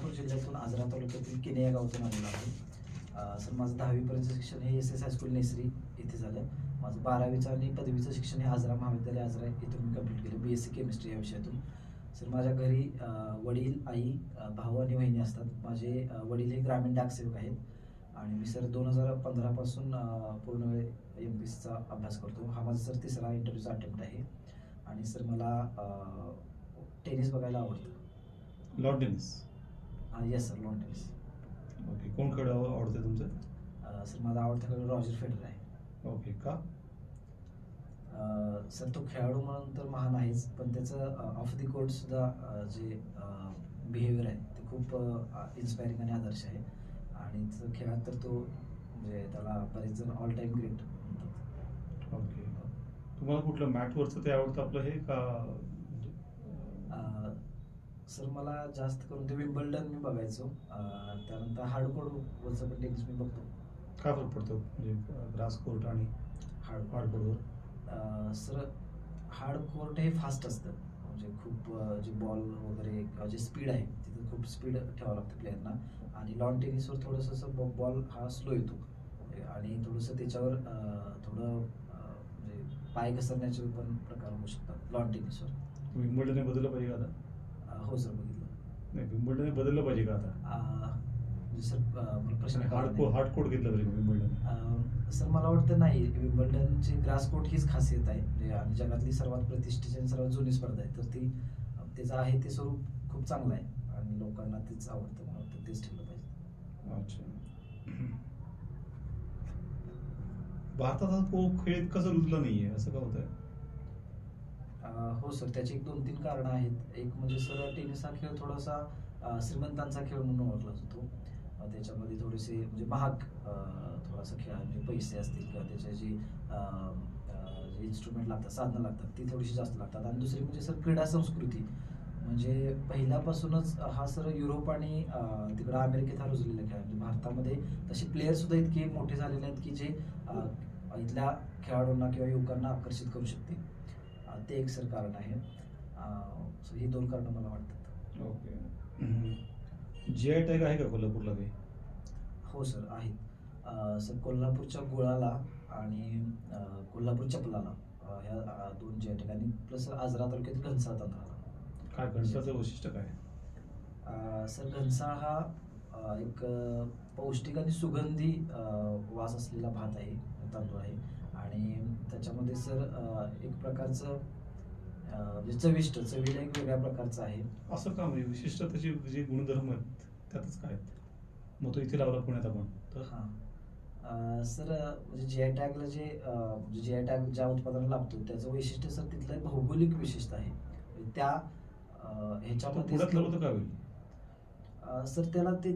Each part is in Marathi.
कोल्हापूर जिल्ह्यातून आजरा तालुक्यातील किने या गावातून आलेलो आहे सर माझं दहावीपर्यंतचं शिक्षण हे एस एस हायस्कूल नेसरी इथे झालं. माझं बारावीचं आणि पदवीचं शिक्षण हे आजरा महाविद्यालय आजरा इथून मी कंप्लीट केलं बी एस सी केमिस्ट्री या विषयातून. सर माझ्या घरी वडील आई भाऊ आणि वहिनी असतात. माझे वडील हे ग्रामीण डाकसेवक आहेत. आणि मी सर दोन हजार पंधरापासून पूर्ण एम पी सीचा अभ्यास करतो. हा माझा सर तिसरा इंटरव्ह्यूचा अटेम्प्ट आहे. आणि सर मला टेनिस बघायला आवडतं. Lawn tennis. Yes sir lawn tennis okay कोण खेळ आवडते तुमचं? अ, सर माझा आवडता खेळाडू रॉजर फेडर आहे. ओके का? अ, सर तो खेळाडू म्हणून तर महान आहेच पण त्याचं ऑफ दी कोर्ट सुद्धा अ, जे बिहेवियर आहे ते खूप इन्स्पायरिंग आणि आदर्श आहे. आणि खेळात तर तो म्हणजे त्याला बरेच जण ऑल टाईम ग्रेट म्हणतात. ओके तुम्हाला कुठलं मॅटवरचं ते आवडतं आपलं हे का म्हणजे, अ, सर मला जास्त करून ते विम्बल्डन मी बघायचो. त्यानंतर हार्डकोड वरचं पण टेनिस मी बघतो. काय फरक पडतो? म्हणजे ग्रास कोर्ट आणि हार्ड हार्डकोर्टवर अ, सर हार्ड कोर्ट हे फास्ट असतं. म्हणजे खूप जे बॉल वगैरे किंवा जे स्पीड आहे तिथे खूप स्पीड ठेवावं लागतं प्लेयरना. आणि लॉन टेनिसवर थोडंसं असं बॉल हा स्लो येतो. आणि थोडंसं त्याच्यावर थोडं म्हणजे पाय घसरण्याचे पण प्रकार होऊ शकतात लॉन टेनिसवर. विम्बल्डनने बदललं पाहिजे आता हो सर बघितलं. नाही विम्बल्डनने बदललं पाहिजे का आता? म्हणजे सर प्रश्न कळला हार्ड नाही. हार्ड कोर्ट घेतलं पाहिजे विम्बल्डन सर मला वाटतं नाही. विम्बल्डनची ग्रास कोर्ट हीच खासियत आहे. म्हणजे आणि जगातली सर्वात प्रतिष्ठेची आणि सर्वात जुनी स्पर्धा आहे. तर ती त्याचं आहे ते स्वरूप खूप चांगलं आहे. आणि लोकांना तेच आवडतं मला वाटतं तेच ठेवलं पाहिजे. अच्छा. भारतात हा को खेळ कसं रुजला नाहीये? असं का होतंय? अं, हो सर त्याची एक दोन तीन कारणं आहेत. एक म्हणजे सर टेनिस हा खेळ थोडासा श्रीमंतांचा खेळ म्हणून ओळखला जातो. त्याच्यामध्ये थोडेसे म्हणजे महाग थोडासा खेळ म्हणजे पैसे असतील किंवा त्याच्या जे जे इन्स्ट्रुमेंट लागतात साधनं लागतात ती थोडीशी जास्त लागतात. आणि दुसरी म्हणजे सर क्रीडा संस्कृती. म्हणजे पहिल्यापासूनच हा सर युरोप आणि तिकडं अमेरिकेत हा रुजलेला खेळ म्हणजे भारतामध्ये तसे प्लेयर सुद्धा इतके मोठे झालेले आहेत की जे इथल्या खेळाडूंना किंवा युवकांना आकर्षित करू शकते ते एक सर कारण आहे. so ही दोन कारणं मला वाटतात. ओके. जी आय टॅग आहे का कोल्हापूरला काही? हो सर आहेत. सर कोल्हापूरच्या गुळाला आणि कोल्हापूर चपलाला ह्या दोन जे ठिकाणी प्लस आजरा तालुक्यातील घनसाळ तांदळाला. काय गणिताचं वैशिष्ट्य काय? सर घनसाळ हा एक पौष्टिक आणि सुगंधी वास असलेला भात आहे तांदूळ आहे. आणि त्याच्यामध्ये सर एक प्रकारचं म्हणजे चविष्ट चवीला एक वेगळ्या प्रकारचं आहे. असं का म्हणजे विशिष्ट त्याचे जे गुणधर्म आहेत त्यातच काय आहेत? मग तो इथे लावला पुण्यात आपण. तर? हां. सर म्हणजे जी आय टॅगला जे अं, म्हणजे जी आय टॅग ज्या उत्पादनाला लागतो त्याचं वैशिष्ट्य सर तिथलं भौगोलिक विशेषता आहे. म्हणजे त्या ह्याच्यामध्ये काय सर त्याला ते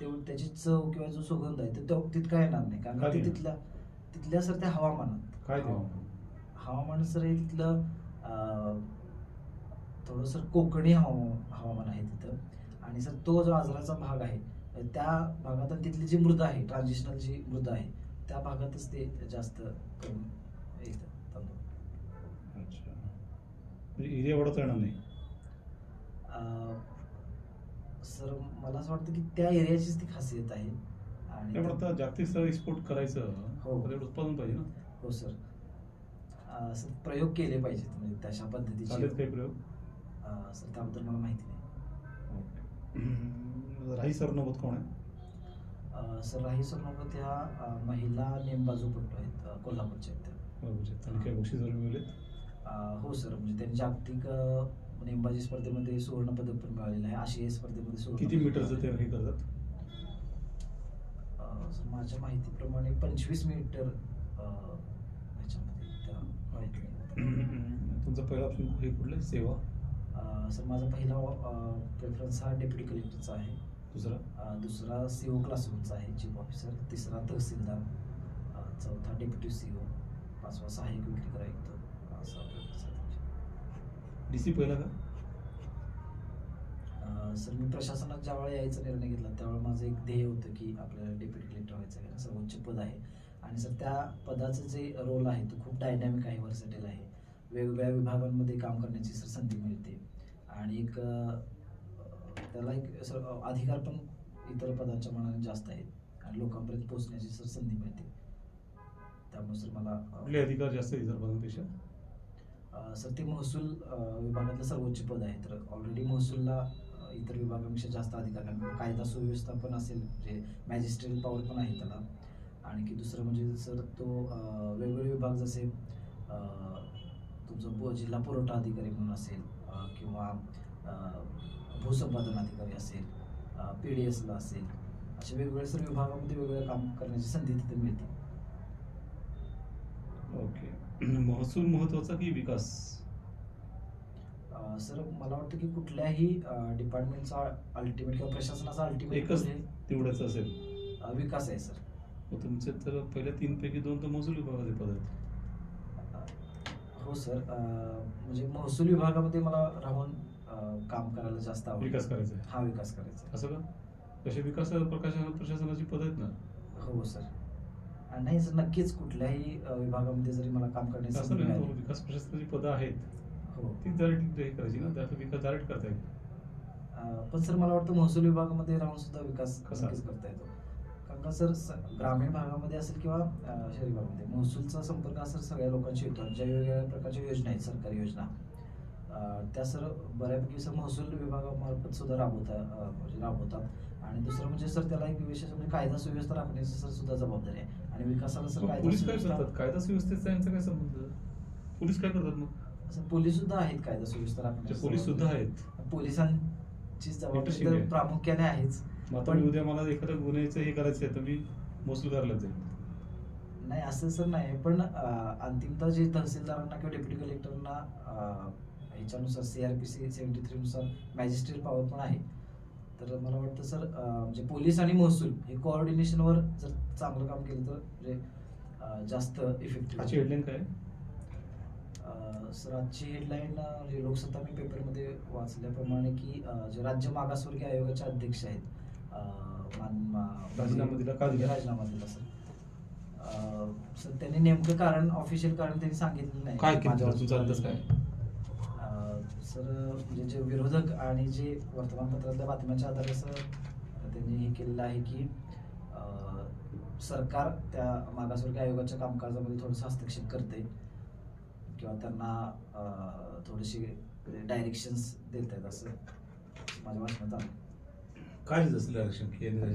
त्याची चव किंवा जो सुगंध आहे तो काय येणार नाही. कारण ते? तिथल्या तिथल्या सर त्या हवामानात. काय हवामान सर हे तिथलं थोडं सर कोकणी हवा हवामान आहे तिथं. आणि सर तो जो आजराचा भाग आहे त्या भागात तिथली जी मृदा आहे ट्रान्झिशनल जी मृदा आहे त्या भागातच ते जास्त करून येतं म्हणजे एरिया वाढवता येणार नाही? सर मला असं वाटतं की त्या एरियाचीच ती खासियत आहे. आणि जागतिक स्तरावर एक्सपोर्ट करायचं हो. उत्पादन पाहिजे ना? हो सर. अं, सर प्रयोग केले पाहिजेत म्हणजे तशा पद्धतीचे. चालेल काही प्रयोग? अं, सर त्याबद्दल मला माहिती नाही. ओके. राही सरनोबत कोण आहे? अं, सर राही सरनोबत ह्या अं, महिला नेमबाजूपटू आहेत अं, कोल्हापूरच्या आहेत त्या. त्यांनी काही बक्षीस वगैरे मिळवलेत अं, हो सर म्हणजे त्यांनी जागतिक अं, नेमबाजी स्पर्धेमध्ये सुवर्ण पदक पण मिळालेलं आहे. आशियाई स्पर्धेमध्ये सुवर्ण किती पदक मीटरचं ते मिळालेलं हे आहे. करतात? अं, सर माझ्या माहितीप्रमाणे पंचवीस मीटर अं, ह्याच्यामध्ये. त्या ओके तुमचा पहिला ऑप्शन हे कुठलं? सेवा? सर माझा पहिला प्रेफरन्स हा डेप्युटी कलेक्टरचा आहे. दुसरा? दुसरा सी ओ क्लासरूमचा आहे चीफ ऑफिसर तिसरा तहसीलदार. चौथा डेप्युटी सी ओ पाचवा सहाय्यक विक्री आयुक्त असा. डी सी पहिला का? सर मी प्रशासनात ज्यावेळेला यायचा निर्णय घेतला त्यावेळेला माझं एक ध्येय होतं की आपल्याला डेप्युटी कलेक्टर व्हायचं आहे. सर्वोच्च पद आहे. आणि सर त्या पदाचं जे रोल आहे तो खूप डायनॅमिक आहे वर्सेटेल आहे. वेगवेगळ्या विभागांमध्ये काम करण्याची सर संधी मिळते. आणि एक त्याला एक सर अधिकार पण इतर पदांच्या मनाने जास्त आहेत. आणि लोकांपर्यंत पोहोचण्याची सर संधी मिळते. त्यामुळे सर मला कुठले अधिकार जास्त इतर पदांपेक्षा सर ते महसूल विभागातलं सर्वोच्च पद आहे. तर ऑलरेडी महसूलला इतर विभागापेक्षा जास्त अधिकार कारण कायदा सुव्यवस्था पण असेल म्हणजे मॅजिस्ट्रेट पॉवर पण आहे त्याला. आणखी दुसरं म्हणजे सर तो वेगवेगळे विभाग जसे तुमचं जिल्हा पुरवठा अधिकारी म्हणून असेल किंवा भूसंपादन अधिकारी असेल पी डी एसला असेल असे वेगवेगळे सर विभागामध्ये वेगवेगळे काम करण्याची संधी तिथे मिळते. ओके. महसूल महत्त्वाचा की विकास? सर मला वाटतं की कुठल्याही डिपार्टमेंटचा अल्टिमेट किंवा प्रशासनाचा अल्टिमेट एकच तेवढ्याच असेल. विकास आहे सर. तुमचे तर पहिल्या तीन पैकी दोन तर महसूल विभागाचे पद आहेत हो सर. म्हणजे महसूल विभागामध्ये मला राहून काम करायला जास्त विकास करायचा हा विकास करायचा. असं का? तसे विकास प्रकाश प्रशासनाची पद आहेत ना? हो सर. नाही सर नक्कीच कुठल्याही विभागामध्ये जरी मला काम करण्याची मिळाली. विकास प्रशासनाची पदं आहेत. हो. ती डायरेक्ट हे करायची ना? त्याचा विकास डायरेक्ट करता येईल. पण सर मला वाटतं महसूल विभागामध्ये राहून सुद्धा विकास कसा? करता येतो. कारण का सर ग्रामीण भागामध्ये असेल किंवा शहरी भागामध्ये महसूलचा संपर्क हा सर सगळ्या लोकांशी येतो. ज्या वेगवेगळ्या प्रकारच्या योजना आहेत सरकारी योजना त्या सर बऱ्यापैकी सर महसूल विभागामार्फत सुद्धा राबवता म्हणजे राबवतात. आणि दुसरं म्हणजे सर त्याला एक विशेष म्हणजे कायदा सुव्यवस्था राखण्याची सर सुद्धा जबाबदारी आहे. आणि विकासाला सर कायदा कायदा सुव्यवस्थेचा यांचा काय संबंध? पोलीस काय करतात मग? पोलीस सुद्धा आहेत कायदा सुव्यवस्था राखण्याची पोलीस सुद्धा. आहेत. पोलिसांची जबाबदारी. प्रामुख्याने आहेच. मग आता पण- मी उद्या मला एखाद्या गुन्ह्याचं हे करायचं आहे तर मी महसूल कार्यालयात जाईल. नाही असं सर नाही पण अंतिमतः जे तहसीलदारांना किंवा डेप्युटी कलेक्टरना ह्याच्यानुसार C R P C seventy थ्रीनुसार magistrate power पण आहे. तर मला वाटतं सर म्हणजे पोलीस आणि महसूल हे कोऑर्डिनेशनवर जर चांगलं काम केलं तर म्हणजे जास्त आजची इफेक्टिव्ह हेडलाईन काय आहे? सर आजची हेडलाईन म्हणजे लोकसत्ता मी पेपरमध्ये वाचल्याप्रमाणे की अं, जे राज्य मागासवर्गीय आयोगाचे अध्यक्ष आहेत राजीनामा दिला, का दिला? राजीनामा दिला सर सर त्यांनी नेमकं कारण ऑफिशियल कारण त्यांनी सांगितलं नाही काय केलं माझ्यावर तुमचा अंदाज काय? सर म्हणजे जे विरोधक आणि जे वर्तमानपत्रातल्या बातम्यांच्या आधारे असं त्यांनी हे केलेलं आहे की अं, सरकार त्या मागासवर्गीय आयोगाच्या कामकाजामध्ये थोडंसं हस्तक्षेप करते किंवा त्यांना अं, थोडेसे डायरेक्शन्स देत आहेत असं माझ्या वाचनात आलं काय असलं आरक्षण की यांनी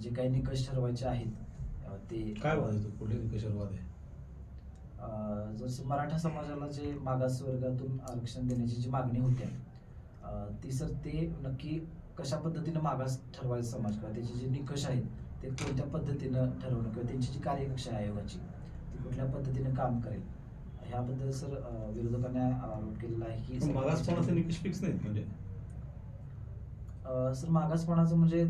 जे काही निकष ठरवायचे आहेत ते काय वाद येतो कुठले निकषावर वाद आहे? जसं मराठा समाजाला जे मागास वर्गातून आरक्षण देण्याची जी मागणी होती अं, ती सर ते नक्की कशा पद्धतीनं मागास ठरवायचा समाज? किंवा त्याचे जे निकष आहेत ते कोणत्या पद्धतीनं ठरवणं? किंवा त्यांची जी कार्यकक्षा आहे आयोगाची ती कुठल्या पद्धतीनं काम करेल? ह्याबद्दल सर विरोधकांनी आरोप केलेला आहे की मागासपणाचे निकष फिक्स नाहीत म्हणजे? सर मागासपणाचं म्हणजे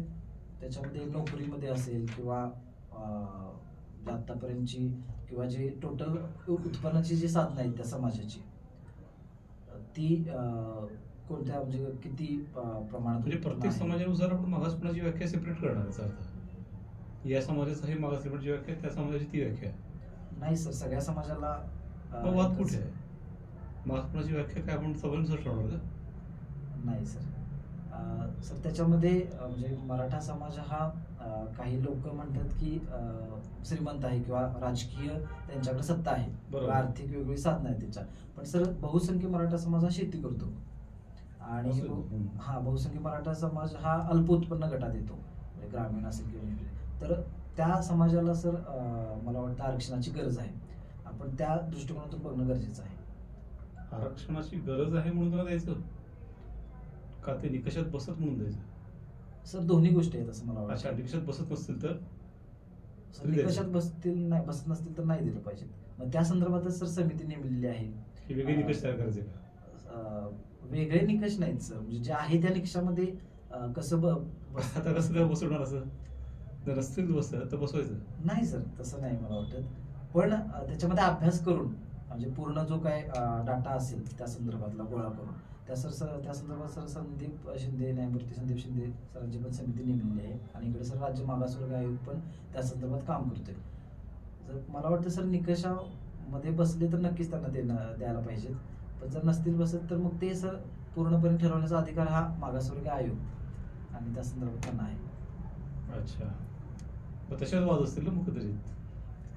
त्याच्यामध्ये नोकरीमध्ये असेल किंवा आतापर्यंतची किंवा जे टोटल उत्पन्नाची जी साधनं आहेत त्या समाजाची ती कोणत्या म्हणजे किती प्रमाणात म्हणजे प्रत्येक? समाजानुसार आपण मागासपणाची व्याख्या सेपरेट करणार याचा अर्थ या समाजाचा हे मागास सेपरेटची व्याख्या त्या समाजाची ती व्याख्या. नाही सर सगळ्या समाजाला वाद कुठे आहे मागासपणाची व्याख्या काय आपण सगळ्यांनुसार ठरवणार का नाही सर सर त्याच्यामध्ये म्हणजे मराठा समाज हा काही लोक म्हणतात की श्रीमंत आहे किंवा राजकीय त्यांच्याकडे सत्ता आहे. आर्थिक वेगवेगळी साधनं आहेत त्याच्या. पण सर बहुसंख्य मराठा समाज हा शेती करतो. आणि. हा बहुसंख्य मराठा समाज हा अल्प उत्पन्न गटात येतो. म्हणजे ग्रामीण असेल किंवा. तर त्या समाजाला सर मला वाटतं आरक्षणाची गरज आहे. आपण त्या दृष्टिकोनातून बघणं गरजेचं आहे. आरक्षणाची गरज आहे म्हणून त्याला द्यायचं? का ते निकषात बसत म्हणून द्यायचं? सर दोन्ही गोष्टी आहेत असं मला अच्छा वाटतं. निकषात बसत नसतील तर? सर, तरी द्यायचं. निकषात बसतील नाही बसत नसतील तर नाही दिलं पाहिजे मग त्या संदर्भातच सर समिती नेमलेली आहे. हे वेगळे निकष तयार करायचे का? अं, वेगळे निकष नाहीत सर. म्हणजे जे आहे त्या निकषामध्ये अं, कसं ब- बस- आता कसं काय? बसवणार असं? जर नसतील बसत तर बसवायचं. नाही सर तसं नाही मला वाटत. पण अं, त्याच्यामध्ये अभ्यास करून म्हणजे पूर्ण जो काय डाटा असेल त्या संदर्भातला गोळा करून त्या सर सर त्या संदर्भात सर संदीप शिंदे न्यायमूर्ती संदीप शिंदे सरांची पण समिती नेमलेली आहे आणि इकडे सर राज्य मागासवर्ग आयोग पण त्या संदर्भात काम करतोय. जर मला वाटतं सर निकषामध्ये बसले तर नक्कीच त्यांना देणं द्यायला पाहिजेत. पण जर नसतील बसत तर मग ते सर पूर्णपणे ठरवण्याचा अधिकार हा मागासवर्गीय आयोग आणि त्या संदर्भात त्यांना आहे. अच्छा. तशाच वाद असतील कदाचित?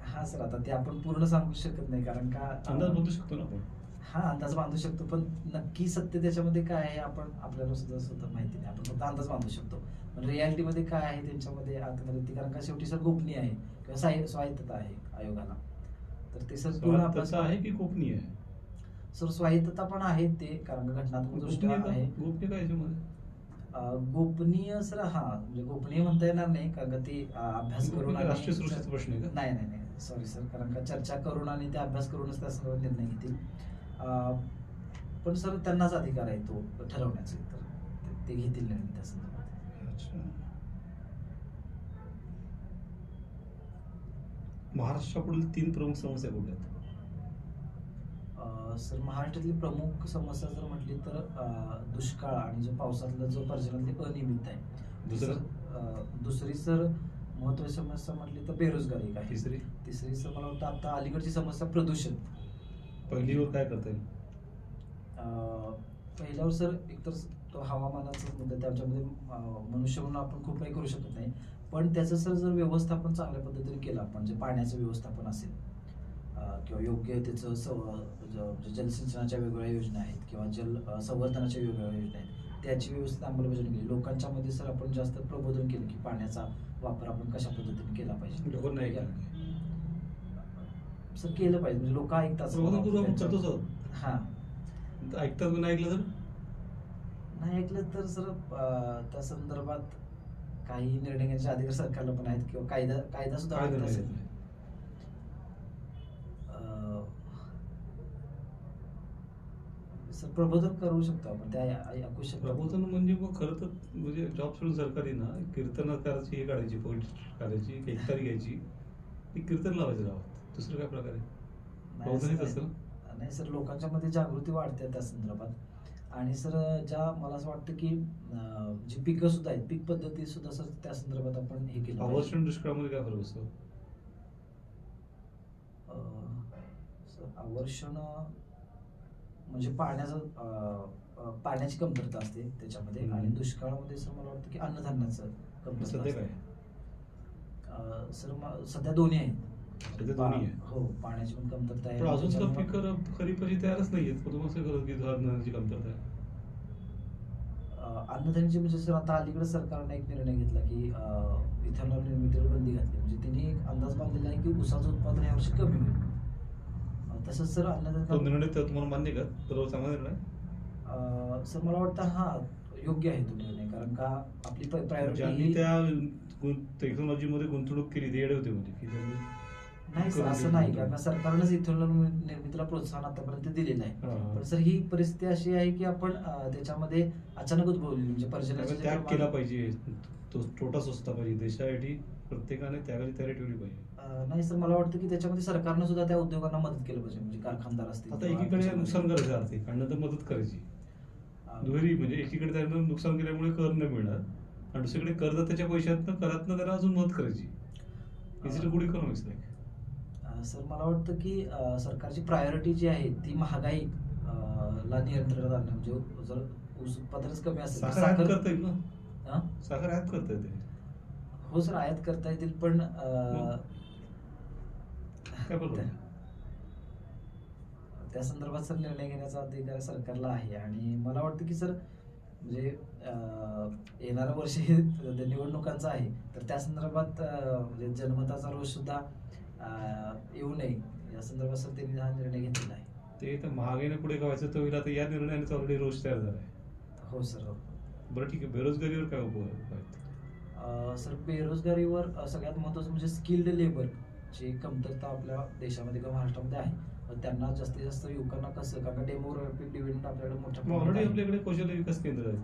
हा सर आता ते आपण पूर्ण सांगू शकत नाही कारण का अंदाज बदलू शकतो ना आपण. हा अंदाज बांधू शकतो. पण नक्की सत्य त्याच्यामध्ये काय आहे आपण आपल्याला सुद्धा सुद्धा माहिती नाही. आपण फक्त अंदाज बांधू शकतो. पण रियालिटीमध्ये काय आहे त्यांच्यामध्ये आतमध्ये? ती कारण का शेवटी सर गोपनीय आहे किंवा स्वायत्तता आहे आयोगाला. तर ते सर पूर्ण आहे की गोपनीय आहे? सर स्वायत्तता पण आहे ते कारण का घटनात्मक दृष्ट्या आहे? गोपनीय काय गोपनीय सर हा म्हणजे गोपनीय म्हणता येणार नाही कारण का ते अभ्यास करून आणि- राष्ट्रीय सुरक्षेचा प्रश्न? नाही नाही नाही. सॉरी सर कारण का चर्चा करून आणि ते अभ्यास करूनच त्या संदर्भात निर्णय घेतील. पण सर त्यांनाच अधिकार आहे तो ठरवण्याचा तर ते- घेतील निर्णय त्या संदर्भात. महाराष्ट्रापुढील तीन प्रमुख समस्या कुठल्या आहेत? अं, सर महाराष्ट्रातली प्रमुख समस्या जर म्हटली तर दुष्काळ आणि जो पावसातला जो पर्जन्यातली अनियमितता आहे. दुसरं? दुसरी सर महत्वाची समस्या म्हटली तर बेरोजगारी आहे. तिसरी? तिसरी सर मला वाटतं आता अलीकडची समस्या प्रदूषण. पहिलीवर काय करता येईल? पहिल्यावर सर एकतर तो हवामानाचा मुद्दा त्याच्यामध्ये मनुष्य म्हणून आपण खूप काही करू शकत नाही. पण त्याचं सर जर व्यवस्थापन चांगल्या पद्धतीने केलं आपण म्हणजे पाण्याचं व्यवस्थापन असेल किंवा योग्य त्याचं सव ज- म्हणजे जलसिंचनाच्या वेगवेगळ्या योजना आहेत किंवा जल संवर्धनाच्या वेगवेगळ्या योजना आहेत त्याची व्यवस्थित अंमलबजावणी केली. लोकांच्या मध्ये सर आपण जास्त प्रबोधन केलं की पाण्याचा वापर आपण कशा पद्धतीने केला पाहिजे? केलं. सर केलं पाहिजे. म्हणजे लोक ऐकतात. हा. ऐकतात नाही ऐकलं तर? नाही ऐकलं तर सर त्या संदर्भात काही निर्णय घेण्याचे अधिकार सरकारला पण आहेत किंवा कायदा कायदा सुद्धा सर प्रबोधन करू शकतो आपण. त्या ऐकू शकतो. प्रबोधन म्हणजे मग खरं तर म्हणजे जॉब सोडून सरकारी ना कीर्तनकाराची हे काढायची पोस्ट काढायची एक तारीख घ्यायची. एक कीर्तन लावायचं गावात. दुसरं काय प्रकार आहे? नाही सर, असतं नाही सर लोकांच्या मध्ये जागृती वाढते त्या संदर्भात. आणि सर ज्या मला असं वाटतं की जी पिकं सुद्धा आहेत पीक पद्धती सुद्धा सर त्या संदर्भात आपण हे केलं. अवर्षण दुष्काळामध्ये काय फरक असतो? आवर्षण म्हणजे पाण्याचं पाण्याची कमतरता असते त्याच्यामध्ये. आणि दुष्काळामध्ये सर मला वाटतं की अन्नधान्याचं कमतरता सर सध्या दोन्ही आहेत. दोन्ही आहे. हो पाण्याची पण कमतरता आहे. पण अजून पिकं खरीपाची तयारच नाहीयेत पण तुम्हाला असं करत की धान्याची कमतरता आहे? अं, अन्नधान्याची म्हणजे सर आता अलीकडे सरकारने एक निर्णय घेतला की अं, इथेनॉल निर्मितीवर बंदी घातली. म्हणजे त्यांनी एक अंदाज बांधलेला आहे की ऊसाचं उत्पादन यावर्षी कमी होईल. अं, तसंच सर तो अन्नधान्य निर्णय तर तुम्हाला मान्य का? बरोबर चांगला निर्णय अं, सर मला वाटतं हा योग्य आहे तो निर्णय. कारण का आपली ज्यांनी प्रायोरिटी त्या टेक्नॉलॉजी मध्ये गुंतवणूक केली ते येडे होते म्हणजे की त्यांनी नाही सर असं नाही कारण सरकारनंच इथेनॉल निर्मितीला प्रोत्साहन आतापर्यंत दिलेलं आहे. पण सर ही परिस्थिती अशी आहे की आपण त्याच्यामध्ये अचानकच बोलली म्हणजे जे त्याग केला पाहिजे. तो तोटा स्वस्त पाहिजे. देशासाठी प्रत्येकाने त्यागाची तयारी ठेवली पाहिजे. नाही सर मला वाटतं की त्याच्यामध्ये सरकारनं सुद्धा त्या उद्योगांना मदत केलं पाहिजे. म्हणजे कारखानदार असतील आता एकीकडे नुकसान करायचं आर्थिक आणि नंतर मदत करायची. दुहेरी म्हणजे एकीकडे त्यांना नुकसान केल्यामुळे कर नाही मिळणार. आणि दुसरीकडे करदात्याच्या पैशातनं करातनं त्याला अजून मदत करायची. Easily good economics like sir मला वाटतं की सरकारची प्रायोरिटी जी आहे ती महागाई ला नियंत्रणात आणणं म्हणजे जर ऊस उत्पादनच कमी असेल साखर आयात करता येईल ना? साखर आयात करता येते हो सर आयात करता येतील पण त्या संदर्भात सर निर्णय घेण्याचा अधिकार सरकारला आहे. आणि मला वाटतं की सर म्हणजे येणारं वर्ष हे निवडणुकांचं आहे. तर त्या संदर्भात म्हणजे जनमताचा रोष सुद्धा येऊ नये. या संदर्भात सर त्यांनी हा निर्णय घेतलेला आहे. ते तर महागाईने पुढे गावायचं होईल. आता या निर्णयाने ऑलरेडी रोज तयार झाला आहे हो सर हो. बरं ठीक आहे. बेरोजगारीवर काय उपाय अं, सर बेरोजगारीवर अं, सगळ्यात महत्त्वाचं म्हणजे स्किल्ड लेबर ची कमतरता आपल्या देशामध्ये किंवा महाराष्ट्रामध्ये आहे. तर त्यांना जास्तीत जास्त युवकांना कसं? कारण डेमोग्राफिक डिव्हिडंट आपल्याकडे मोठ्या मग प्रमाणात ऑलरेडी आहे. आपल्याकडे कौशल्य विकास केंद्र आहेत.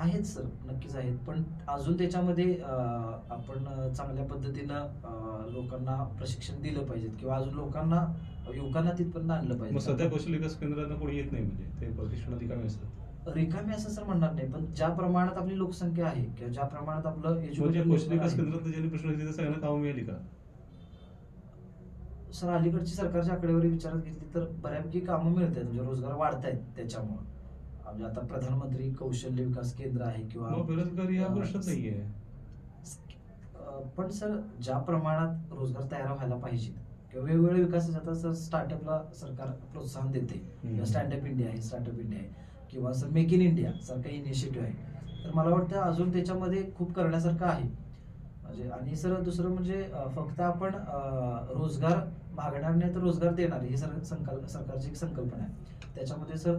आहेत सर नक्कीच आहेत. पण अजून त्याच्यामध्ये आपण चांगल्या पद्धतीनं लोकांना प्रशिक्षण दिलं पाहिजे किंवा अजून लोकांना युवकांना तिथपर्यंत आणलं पाहिजे सध्या कौशल्य विकास केंद्रांना कोणी येत नाही म्हणजे? ते प्रशिक्षण अधिकारी असतात. रिकामी असं सर म्हणणार नाही पण ज्या प्रमाणात आपली लोकसंख्या आहे किंवा ज्या प्रमाणात आपलं म्हणजे educated कौशल्य विकास केंद्रात ज्यांनी प्रश्न सगळ्यांना कामं मिळाली का? सर अलीकडची सरकारची आकडेवारी विचारात घेतली तर बऱ्यापैकी कामं मिळतात म्हणजे रोजगार वाढत आहेत त्याच्यामुळं. म्हणजे आता प्रधानमंत्री कौशल्य विकास केंद्र आहे किंवा बेरोजगारी हा अं, प्रश्नच नाहीये. पण सर ज्या प्रमाणात रोजगार तयार व्हायला पाहिजे किंवा वेगवेगळ्या विकासाचे आता सर स्टार्टअपला सरकार प्रोत्साहन देते. स्टँडअप इंडिया आहे स्टार्टअप इंडिया आहे किंवा सर मेक इन इंडिया सारखा इनिशिएटिव्ह आहे. तर मला वाटतं अजून त्याच्यामध्ये खूप करण्यासारखं आहे. म्हणजे आणि सर दुसरं म्हणजे फक्त आपण रोजगार मागणार नाही तर रोजगार देणार ही सर संकल्प सरकारची एक संकल्पना आहे. त्याच्यामध्ये सर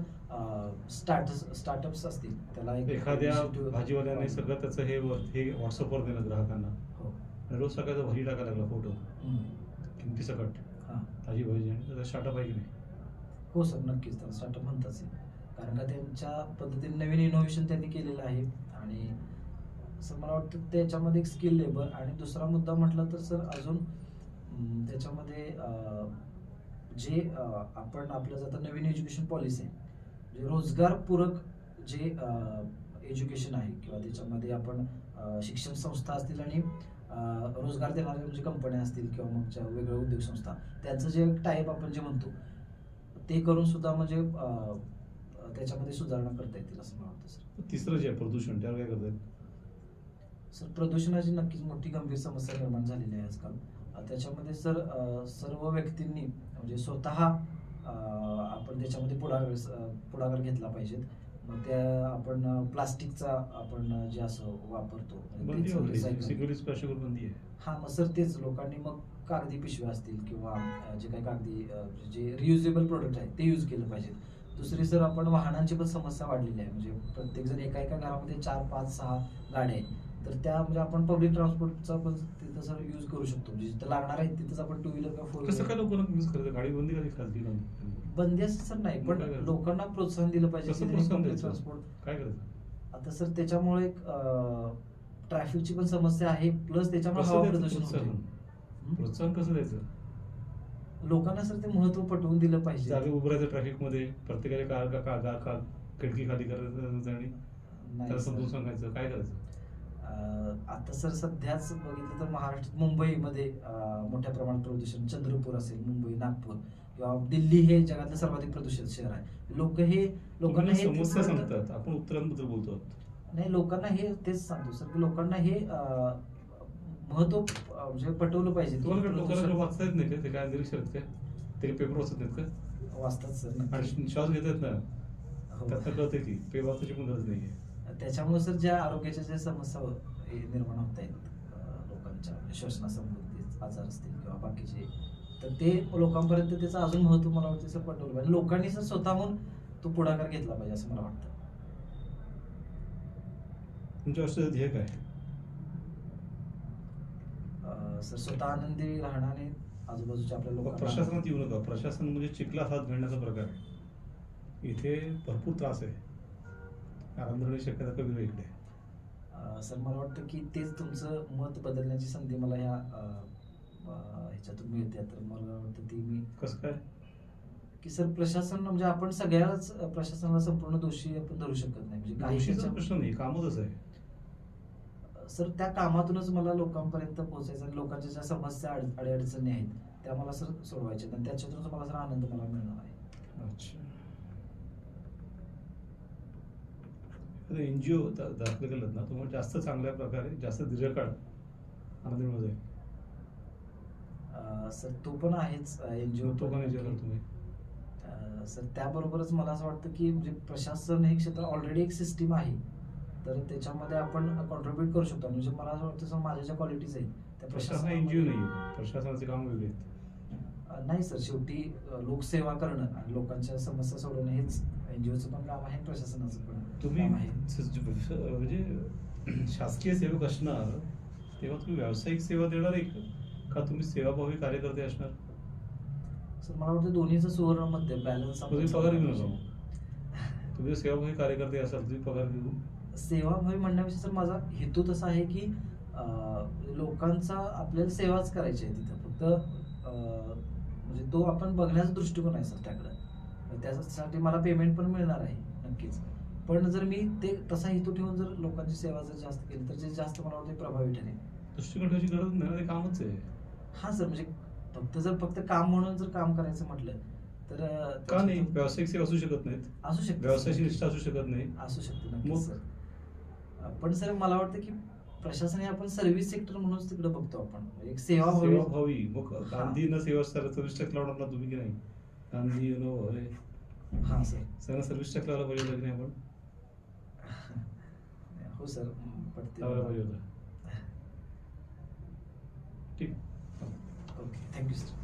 स्टार्ट स्टार्टअप्स असतील. त्याला एखाद्या भाजीवाल्याने सगळं त्याचं हे हे व्हॉट्सअपवर दिलं ग्राहकांना. हो. रोज सकाळचा भाजी टाकायला लागला फोटो. किमती सकट. हां. ताजी भाजी. त्याचा स्टार्टअप आहे की नाही? हो सर नक्कीच. त्याला स्टार्टअप म्हणताच येईल. कारण का त्यांच्या पद्धतीने नवीन इनोव्हेशन त्यांनी केलेलं आहे. आणि सर मला वाटतं त्याच्यामध्ये एक स्किल लेबर आणि दुसरा मुद्दा म्हटलं तर सर अजून त्याच्यामध्ये जे आपण आपलं जातं नवीन एज्युकेशन पॉलिसी आहे म्हणजे रोजगारपूरक जे एज्युकेशन आहे किंवा त्याच्यामध्ये आपण शिक्षण संस्था असतील आणि रोजगार देणाऱ्या म्हणजे कंपन्या असतील किंवा मग ज्या वेगळ्या उद्योग संस्था त्यांचं जे टाईप आपण जे म्हणतो ते करून सुद्धा म्हणजे त्याच्यामध्ये सुधारणा करता येतील असं मला वाटतं सर. तिसरं जे प्रदूषण त्यावर काय करतात? सर प्रदूषणाची नक्कीच मोठी गंभीर समस्या निर्माण झालेली आहे आजकाल. त्याच्यामध्ये सर सर्व व्यक्तींनी म्हणजे स्वतः आपण त्याच्यामध्ये पुढाकार पुढाकार घेतला पाहिजे. मग त्या आपण प्लास्टिकचा आपण जे असं वापरतो म्हणजे हा मग सर तेच लोकांनी मग कागदी पिशव्या असतील किंवा जे काही कागदी जे रियुजेबल प्रोडक्ट आहेत ते यूज केलं पाहिजे. दुसरी सर आपण वाहनांची पण समस्या वाढलेली आहे. म्हणजे प्रत्येक जण एका एका घरामध्ये चार पाच सहा गाड्या आहेत. तर त्या म्हणजे आपण पब्लिक ट्रान्सपोर्टचा पण तिथं सर यूज करू शकतो. म्हणजे जिथं लागणार आहे तिथंच आपण टू व्हीलर फोर कसं काय लोकांना यूज करायचं? गाडी बंदी कधी नव्हती बंदी? असं सर नाही पण? लोकांना प्रोत्साहन दिलं पाहिजे पब्लिक? ट्रान्सपोर्ट काय करायचं? आता सर त्याच्यामुळे ट्रॅफिकची पण समस्या आहे प्लस त्याच्यामुळे हवा प्रदूषण प्रोत्साहन? होते प्रोत्साहन कसं द्यायचं? लोकांना सर ते महत्त्व पटवून दिलं पाहिजे. जागे उभं राहायचं ट्रॅफिकमध्ये प्रत्येकाने कार का का का- का खिडकी खाली करायचं आणि त्याला. समजून सांगायचं काय करायचं? आता सर सध्याच बघितलं तर महाराष्ट्र मुंबईमध्ये मोठ्या प्रमाणात प्रदूषण. चंद्रपूर असेल मुंबई नागपूर किंवा दिल्ली हे जगातलं सर्वाधिक प्रदूषित शहर आहे. लोक हे लोकांना हे समस्या सांगतात. आपण उत्तरांबद्दल बोलतो नाही लोकांना हे तेच सांगतो सर की लोकांना हे महत्त्व म्हणजे पटवलं पाहिजे. तुम्हाला वाचता येत नाही ते काय निरीक्षण काय ते पेपर वाचत नाहीत का? वाचतात सर श्वास घेत आहेत ना? हो. त्यातनं कळतं की पे वाचायची पण गरज नाहीये. त्याच्यामुळे सर ज्या आरोग्याच्या ज्या समस्या हो- हे निर्माण होत आहेत लोकांच्या म्हणजे श्वसनासंबंधित आजार असतील किंवा बाकीचे तर ते लोकांपर्यंत त्याचं अजून महत्त्व मला वाटतं सर पटवलं पाहिजे. लोकांनी सर स्वतःहून तो पुढाकार घेतला पाहिजे असं मला वाटतं. तुमच्या वर्षाचं ध्येय काय? सर स्वतः आनंदी राहण्याने आजूबाजूच्या आपल्या लोकांना प्रशासनात येऊ नका. प्रशासन म्हणजे चिखलात हात घालण्याचा प्रकार. आहे इथे भरपूर त्रास आहे. आराम धरण्याची शक्यता कमी इकडे अं, सर मला वाटतं की तेच तुमचं मत बदलण्याची संधी मला ह्या ह्याच्यातून मिळते. तर मला वाटतं ती मी कसं काय? की सर प्रशासन म्हणजे आपण सगळ्याच प्रशासनाला संपूर्ण दोषी आपण धरू शकत नाही. म्हणजे काही प्रश्न नाही कामच आहे. सर त्या कामातूनच मला लोकांपर्यंत पोहोचायचं आणि लोकांच्या ज्या समस्या अड- अडीअडचणी आहेत त्या मला सर सोडवायच्या आणि त्याच्यातूनच मला सर आनंद मला मिळणार आहे. अच्छा. एखादं एन जी ओ दाखल केलं ना तुम्हाला जास्त चांगल्या प्रकारे जास्त दीर्घकाळ आनंद मिळत आहे अं, सर तो पण आहेच एन जी ओ तो पण तुम्ही सर त्याबरोबरच मला असं वाटतं की म्हणजे प्रशासन हे क्षेत्र ऑलरेडी एक सिस्टीम आहे. तर त्याच्यामध्ये आपण कॉन्ट्रीब्युट करू शकतो. म्हणजे मला असं वाटतं सर माझ्या ज्या क्वालिटीज आहेत त्या प्रशासन एन जी ओ नाही प्रशासनाचे काम वेगळे नाही सर शेवटी लोकसेवा करणं आणि लोकांच्या समस्या सोडवणं हेच एनजीओचं पण काम आहे प्रशासनाचं पण तुम्ही काम आहे. म्हणजे शासकीय सेवक असणार तेव्हा तुम्ही व्यावसायिक सेवा देणार एक का तुम्ही सेवाभावी कार्यकर्ते असणार? सर मला वाटतं दोन्हीचं सुवर्णमध्ये बॅलन्स तुम्ही पगार घेऊ नका. तुम्ही सेवाभावी कार्यकर्ते असाल तुम्ही पगार घेऊ सेवाभावी म्हणण्यापेक्षा सर माझा हेतू तसा आहे की अं, लोकांचा आपल्याला सेवाच करायची आहे तिथं. फक्त अं, म्हणजे तो आपण बघण्याचा दृष्टिकोन आहे सर त्याकडं. त्यासाठी मला पेमेंट पण मिळणार आहे नक्कीच. पण जर मी ते तसा हेतू ठेवून जर लोकांची सेवा जर जास्त केली तर जे जास्त मला वाटतं प्रभावी ठरेल. दृष्टिकोन ठेवायची गरज नाही ते कामच आहे. हा सर म्हणजे फक्त जर फक्त काम म्हणून जर काम करायचं म्हटलं तर का नाही? व्यावसायिक सेवा असू शकत नाहीत. असू शकते व्यवसायाची निष्ठा असू शकत नाही. असू शकते? नक्कीच सर. पण सर मला वाटतं की प्रशासन हे आपण सर्व्हिस सेक्टर म्हणूनच तिकडे बघतो आपण. एक सेवा व्हावी. मग. गांधीनं सेवा टॅक्स लावणार तुम्ही की नाही? गांधी यु नो हा सर टॅक्स लावला पाहिजे होता की नाही आपण? हो सर पाहिजे होता ठीक. Okay thank you sir